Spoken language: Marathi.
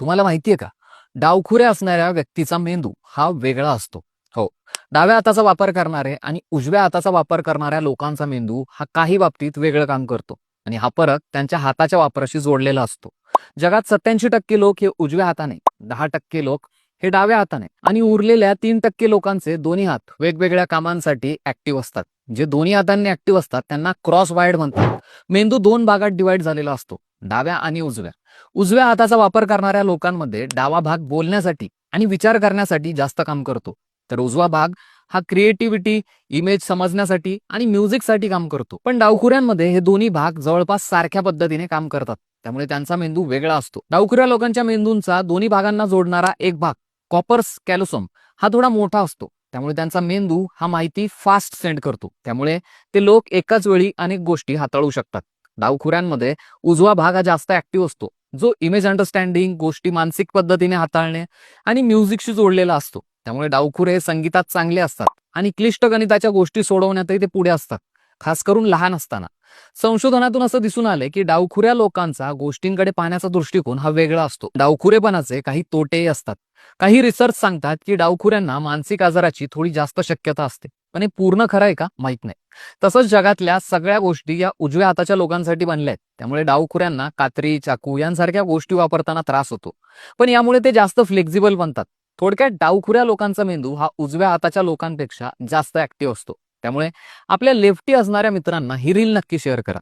तुम्हाला माहितीये का? डावखुऱ्या असणाऱ्या व्यक्तीचा मेंदू हा वेगळा असतो. हो. डाव्या हाताचा वापर करणारे आणि उजव्या हाताचा वापर करणाऱ्या लोकांचा मेंदू हा काही बाबतीत वेगळं काम करतो. आणि हा फरक त्यांच्या हाताच्या वापराशी जोडलेला असतो. जगात सत्याऐंशी टक्के लोक हे उजव्या हाताने दहा टक्के लोक हे डाव्या हाताने आणि उरलेल्या तीन टक्के लोकांचे दोन्ही हात वेगवेगळ्या कामांसाठी ऍक्टिव्ह असतात. जे दोन्ही हातांनी ऍक्टिव्ह असतात त्यांना क्रॉस वायर्ड म्हणतात. मेंदू दोन भागात डिवाइड झालेला असतो डाव्या आणि उजव्या. उजव्या हाताचा वापर करणाऱ्या लोकांमध्ये डावा भाग बोलण्यासाठी आणि विचार करण्यासाठी जास्त काम करतो. तर उजवा भाग हा क्रिएटिव्हिटी इमेज समजण्यासाठी आणि म्युझिकसाठी काम करतो. पण डावखुऱ्यांमध्ये हे दोन्ही भाग जवळपास सारख्या पद्धतीने काम करतात. त्यामुळे त्यांचा मेंदू वेगळा असतो. डावखुऱ्या लोकांच्या मेंदूंचा दोन्ही भागांना जोडणारा एक भाग कॉपर्स कॅलोसोम हा थोडा मोठा असतो. त्यामुळे त्यांचा मेंदू हा माहिती फास्ट सेंड करतो. त्यामुळे ते लोक एकाच वेळी अनेक गोष्टी हाताळू शकतात. डावखुऱ्यांमध्ये उजवा भाग हा जास्त ऍक्टिव्ह असतो जो इमेज अंडरस्टँडिंग गोष्टी मानसिक पद्धतीने हाताळणे आणि म्युझिकशी जोडलेला असतो. त्यामुळे डावखुरे हे संगीतात चांगले असतात आणि क्लिष्ट गणिताच्या गोष्टी सोडवण्यातही ते पुढे असतात खास करून लहान असताना. संशोधनातून असं दिसून आलंय की डावखुऱ्या लोकांचा गोष्टींकडे पाहण्याचा दृष्टिकोन हा वेगळा असतो. डावखुरेपणाचे काही तोटेही असतात. काही रिसर्च सांगतात की डावखुऱ्यांना मानसिक आजाराची थोडी जास्त शक्यता असते. पण हे पूर्ण खरं आहे का? माहीत नाही. तसंच जगातल्या सगळ्या गोष्टी या उजव्या हाताच्या लोकांसाठी बनल्या आहेत. त्यामुळे डावखुऱ्यांना कात्री चाकू यांसारख्या गोष्टी वापरताना त्रास होतो. पण यामुळे ते जास्त फ्लेक्झिबल बनतात. थोडक्यात डावखुऱ्या लोकांचा मेंदू हा उजव्या हाताच्या लोकांपेक्षा जास्त ऍक्टिव्ह असतो. त्यामुळे आपल्या लेफ्टी असणाऱ्या मित्रांना ही रील नक्की शेअर करा.